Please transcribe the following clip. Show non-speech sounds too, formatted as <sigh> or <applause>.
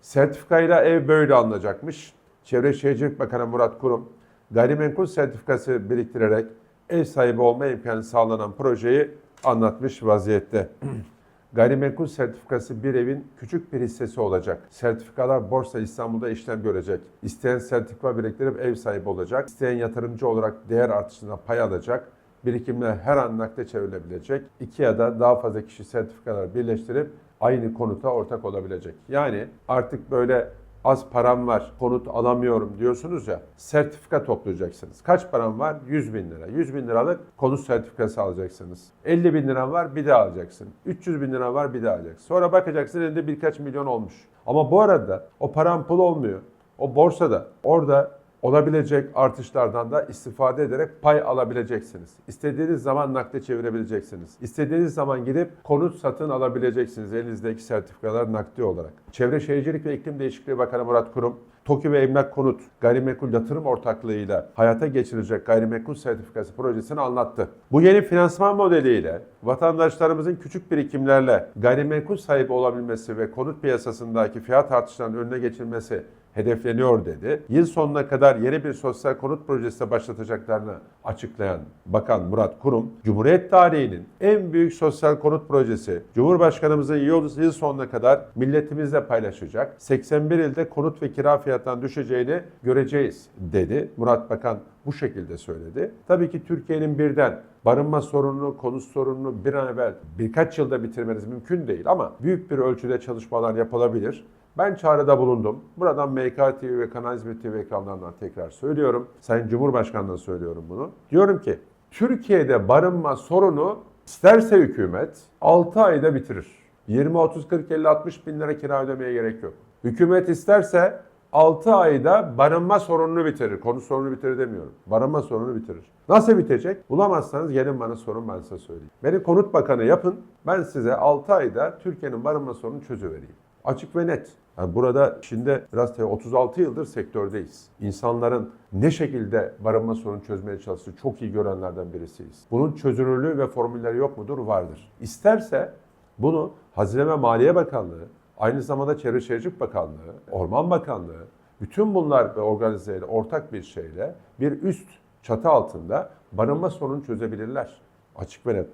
Sertifikayla ev böyle alınacakmış. Çevre Şehircilik Bakanı Murat Kurum, gayrimenkul sertifikası biriktirerek ev sahibi olma imkanı sağlanan projeyi anlatmış vaziyette. <clears throat> Gayrimenkul sertifikası bir evin küçük bir hissesi olacak. Sertifikalar Borsa İstanbul'da işlem görecek. İsteyen sertifika biriktirip ev sahibi olacak. İsteyen yatırımcı olarak değer artışına pay alacak. Birikimler her an nakde çevrilebilecek. İki ya da daha fazla kişi sertifikalar birleştirip aynı konuta ortak olabilecek. Yani artık böyle az param var, konut alamıyorum diyorsunuz ya, sertifika toplayacaksınız. Kaç param var? 100 bin lira. 100 bin liralık konut sertifikası alacaksınız. 50 bin lira var, bir daha alacaksın. 300 bin lira var, bir daha alacaksın. Sonra bakacaksın elinde birkaç milyon olmuş. Ama bu arada o param pul olmuyor. O borsada, orada olabilecek artışlardan da istifade ederek pay alabileceksiniz. İstediğiniz zaman nakde çevirebileceksiniz. İstediğiniz zaman gidip konut satın alabileceksiniz elinizdeki sertifikalar nakdi olarak. Çevre Şehircilik ve İklim Değişikliği Bakanı Murat Kurum, TOKİ ve Emlak Konut Gayrimenkul Yatırım Ortaklığı'yla hayata geçirecek gayrimenkul sertifikası projesini anlattı. Bu yeni finansman modeliyle vatandaşlarımızın küçük birikimlerle gayrimenkul sahibi olabilmesi ve konut piyasasındaki fiyat artışlarının önüne geçilmesi hedefleniyor dedi. Yıl sonuna kadar yeni bir sosyal konut projesi başlatacaklarını açıklayan Bakan Murat Kurum, Cumhuriyet tarihinin en büyük sosyal konut projesi Cumhurbaşkanımızın yıl sonuna kadar milletimizle paylaşacak. 81 ilde konut ve kira fiyattan düşeceğini göreceğiz dedi. Murat Bakan bu şekilde söyledi. Tabii ki Türkiye'nin birden barınma sorununu, konut sorununu bir an evvel birkaç yılda bitirmeniz mümkün değil ama büyük bir ölçüde çalışmalar yapılabilir. Ben çağrıda bulundum. Buradan MK TV ve Kanal Hizmet TV ekranlarından tekrar söylüyorum. Sayın Cumhurbaşkanı'na söylüyorum bunu. Diyorum ki Türkiye'de barınma sorunu isterse hükümet 6 ayda bitirir. 20, 30, 40, 50, 60 bin lira kira ödemeye gerek yok. Hükümet isterse 6 ayda barınma sorununu bitirir. Konu sorununu bitirir demiyorum. Barınma sorununu bitirir. Nasıl bitecek? Bulamazsanız gelin bana sorun ben size söyleyeyim. Beni konut bakanı yapın. Ben size 6 ayda Türkiye'nin barınma sorununu çözüvereyim. Açık ve net. Yani burada şimdi biraz tabii 36 yıldır sektördeyiz. İnsanların ne şekilde barınma sorunu çözmeye çalıştığı çok iyi görenlerden birisiyiz. Bunun çözünürlüğü ve formülleri yok mudur? Vardır. İsterse bunu Hazine ve Maliye Bakanlığı, aynı zamanda Çevre Şehircilik Bakanlığı, Orman Bakanlığı, bütün bunlar ve organizeyle ortak bir şeyle bir üst çatı altında barınma sorununu çözebilirler. Açık ve net.